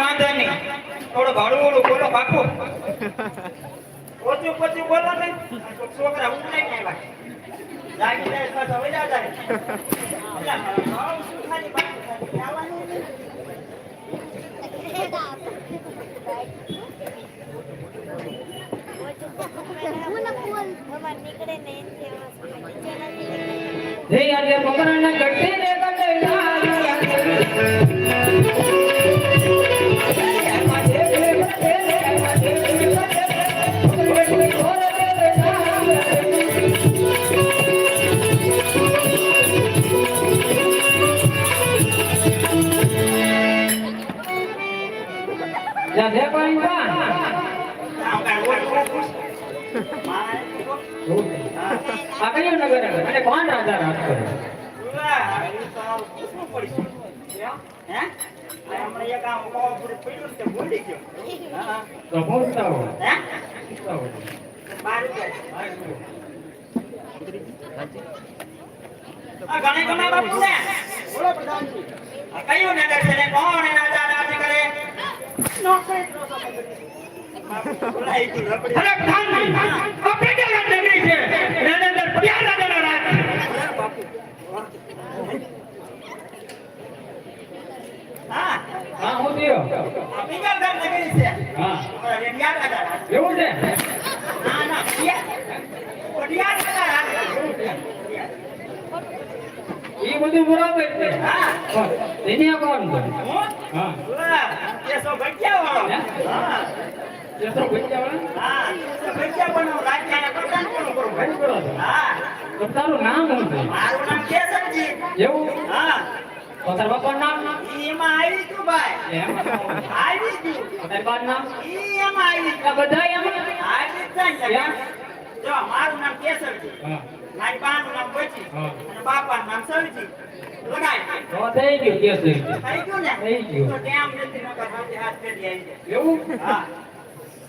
વાંધો નહીં. થોડું ભાડું ઓલું બોલો પાકું. ઓછું પછું બોલો ને. છોકરા હું નહીં કઈ જાગી જાય પાછા વયા જાય. અલા, ભાવ શું ખાલી બાકી ખાલી આવવાનું નહીં. નીકળે ને એનથી જય આજે પકડને ગટ્ટી ને બોલો પ્રધાનજી. આ કયું નગર છે ને? કોણ એના રાજ કરે? નોકરી. પ્રધાનજી આપણે છે એના અંદર ક્યાં રાજાના રાજ બાપુ હા હા હું થયો આ પિંગલગઢ નગરી છે હા અમારા રેડિયા રાજા રાજ. એવું છે? ના ના ઓડિયા એ બધું બરાબર છે. હા. એને કોણ હું બોલા વાળો હા. જેસો ભેજાવાળા હા કેસો ભટક્યા પણ રાજ્યના પ્રધાન કોણ કરું કઈ કરો હા. તો તારું નામ શું છે? મારું નામ કેસરજી એવું? તાર બાપાનું નામ એમાં આવી તું ભાઈ. એમ? આવી તું તાર બાનું નામ એમાં આવી બધા એમ? આવી જ. જો મારું નામ કેસર છે. મારી બાનું નામ બચી અને બાપાનું નામ સરજી. લગાય તો થઈ ગયું કેસ થઈ ગયું ને? થઈ ગયું. તો ટેમ નથી નકર હાથે હાથ ફેરી આવી જાય એવું? હા.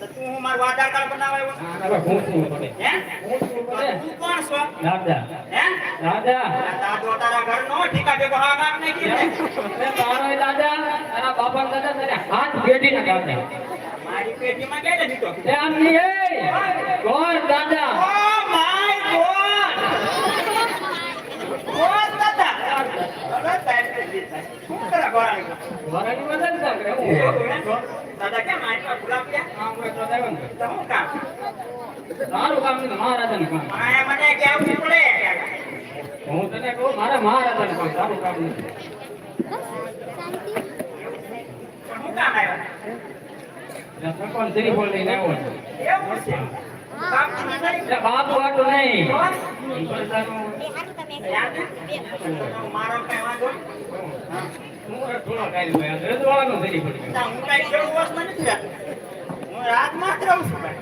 તો તું હું મારું આધાર કાર્ડ બનાવાયો હા હવે ભૂંસવું પડે હે? તો કોણ છો? રાજા. હે? રાજા. તારો તારા ઘરનો ઠીકા ભેગો હા નાખ તારો દાદા તારા બાપા દાદા હાથ ના કાઢે મારી પેટીમાં કેને દીધો એ નહીં એ. કોણ દાદા ઓ માય ગોડ ગોડ દાદા હવે ટાઈમ થઈ ગઈ શું કરે ગોળાની વરાની મદદ ના કરે હું દાદા કેમ આટલા ગુલાબ ક્યાં કામ હોય તો દેવાનું કરે. તો હું કામ તારું કામ નહીં મહારાજાનું કામ મારે મને કેવું પડે હું તને કહું મારા મહારાજાનું કામ તારું કામ નથી હું કામ સરપંચ શ્રીફળ લઈને આવ્યો છું. એવું છે બાપુ નથી બાપુ આટલું નહીં ને? મારો કઈ વાંધો હું એક થોડો કાઢી ગયો. રજવાડાનું શ્રીફળ ગયું. ના, હું કઈ કેવું વર્ષમાં નથી રહેતો. હું રાતમાં જ રહું છું ભાઈ.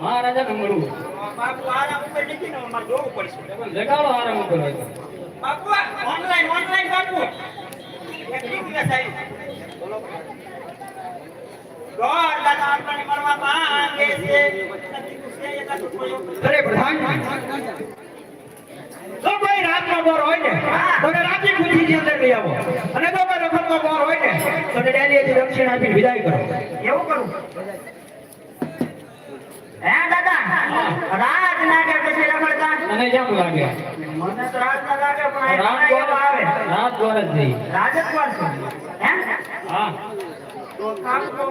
મહારાજાને મળવું બાપુ આરામ ઉપર નથી ને પડશે જગાડો આરામ ઉપર બાપુ ઓનલાઈન ઓનલાઈન બાપુ એક રિક્વેસ્ટ આવી બોલો. અરે પ્રધાન જો કોઈ રાતમાં બોર હોય ને તો ખુશીની અંદર લઈ આવો. અને જો રખડમાં બોર હોય ને તો ડેલીએથી દક્ષિણ આપીને વિદાય કરો. એવું કરું? હે દાદા રાત લાગે પછી રખડતા અને કેમ લાગે? મને તો રાત ના લાગે પણ રાત આવે. રાત બોર જ નહીં. રાજસ્થાન છે. હા. તો કામ તો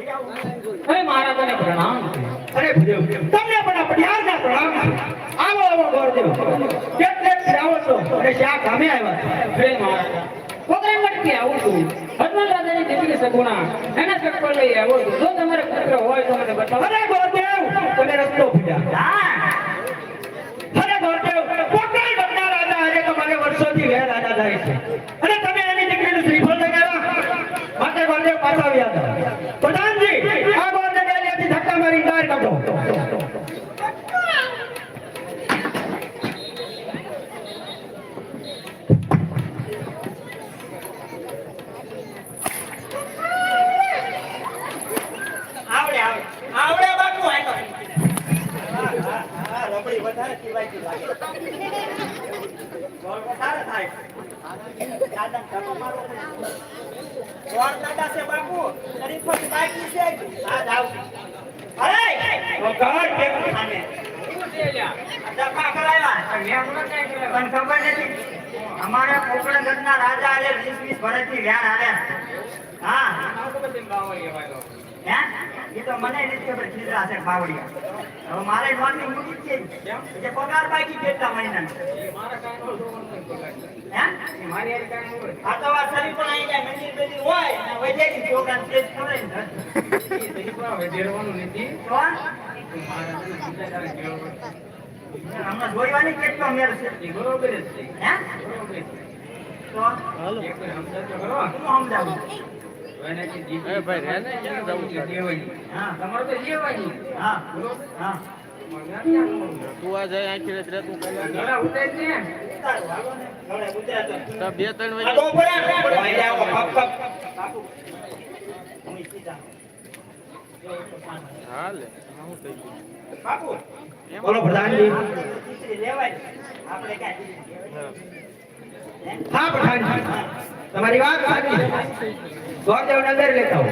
લઈ મારા અરે મહારાજાને પ્રણામ અરે તમને પણ પ્યાર ના પ્રણામ આવો આવો ગોરદેવ કેટલે આવો છો? અને શા કામે આવ્યા જય મહારાજા પોતરાંગણથી આવું છું. હનુમાન દાદાની દીકરી સગુણા. એના ચક્કર લઈ આવો છું. જો તમારે પુત્ર હોય તો મને બતાવો. અરે ગોરદેવ તમે રસ્તો ભૂલ્યા અરે ગોરદેવ પોતરાંગણના રાજા આજે તમારે વર્ષોથી વેર રાજા થાય છે. અને તમે એની દીકરીનું શ્રીફળ લઈને માટે ગોરદેવ પાછા આવ્યા હતા પ્રધાનજી આ ગોરદેવ અહીંયાથી ધક્કા મારી બહાર કાઢો આવડે આવડે આવડે બાપુ આ તો વધારે ચીવાય લાગે ગોળ વધારે થાય દાદા ધક્કો મારવો પડે. ગોળ દાદા છે બાપુ શરીર પર બાકી છે હા જાવ અરે વગર કે આને શું છે લ્યા? આ ધક્કા કરાવ્યા આ મેં હમણાં ક્યાં કર્યા? પણ ખબર નથી. અમારા પોકરણગઢના રાજા આજે વીસ વીસ વર્ષથી વ્યાર આવ્યા હા. એ તો મને નથી ખબર છીદરા છે બાવળિયા. હવે મારે નોકરી મૂકી જ છે પગાર બાકી કેટલા નો ન હોય. આ તો આ શરીર પણ આવી જાય મંદિર બેદી હોય અને વૈદ્યકીય છોકરાને તેજ કરે ને નથી. તો હમણાં જોઈવાની કેટલો મેળ છે બરોબર જ છે. હે બરોબર છે. તો એક વાર સમજાતો ખરો. શું સમજાવું એ ભાઈ, રહેને ક્યાં જવું છે? લેવાની. હા તમારે તો લેવાની. હા બરોબર? હા ન ને. બે ત્રણ વાગે. હાલે હું થઈ ગયું બોલો પ્રધાનજી. હા. પ્રધાનજી. તમારી વાત સાચી ગોરદેવ નગર લેતા હો?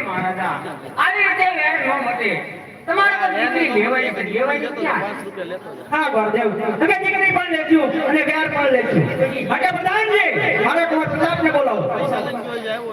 મહારાજા આવી રીતે વેર ન મટે. તમે દીકરી પણ લેજો અને વેર પણ લેજો. માટે પ્રધાનજી મારે કુંવર પ્રતાપને બોલાવો. પૈસા લઈને ગયો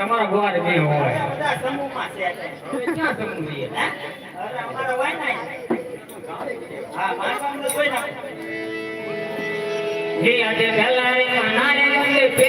તમારા ગોર બે હોય. બધા સમૂહમાં છે. હવે ક્યાં સમૂહ છે? અરે અમારો હોય ને. હા, આજે પહેલા રે મનારે મંદે પે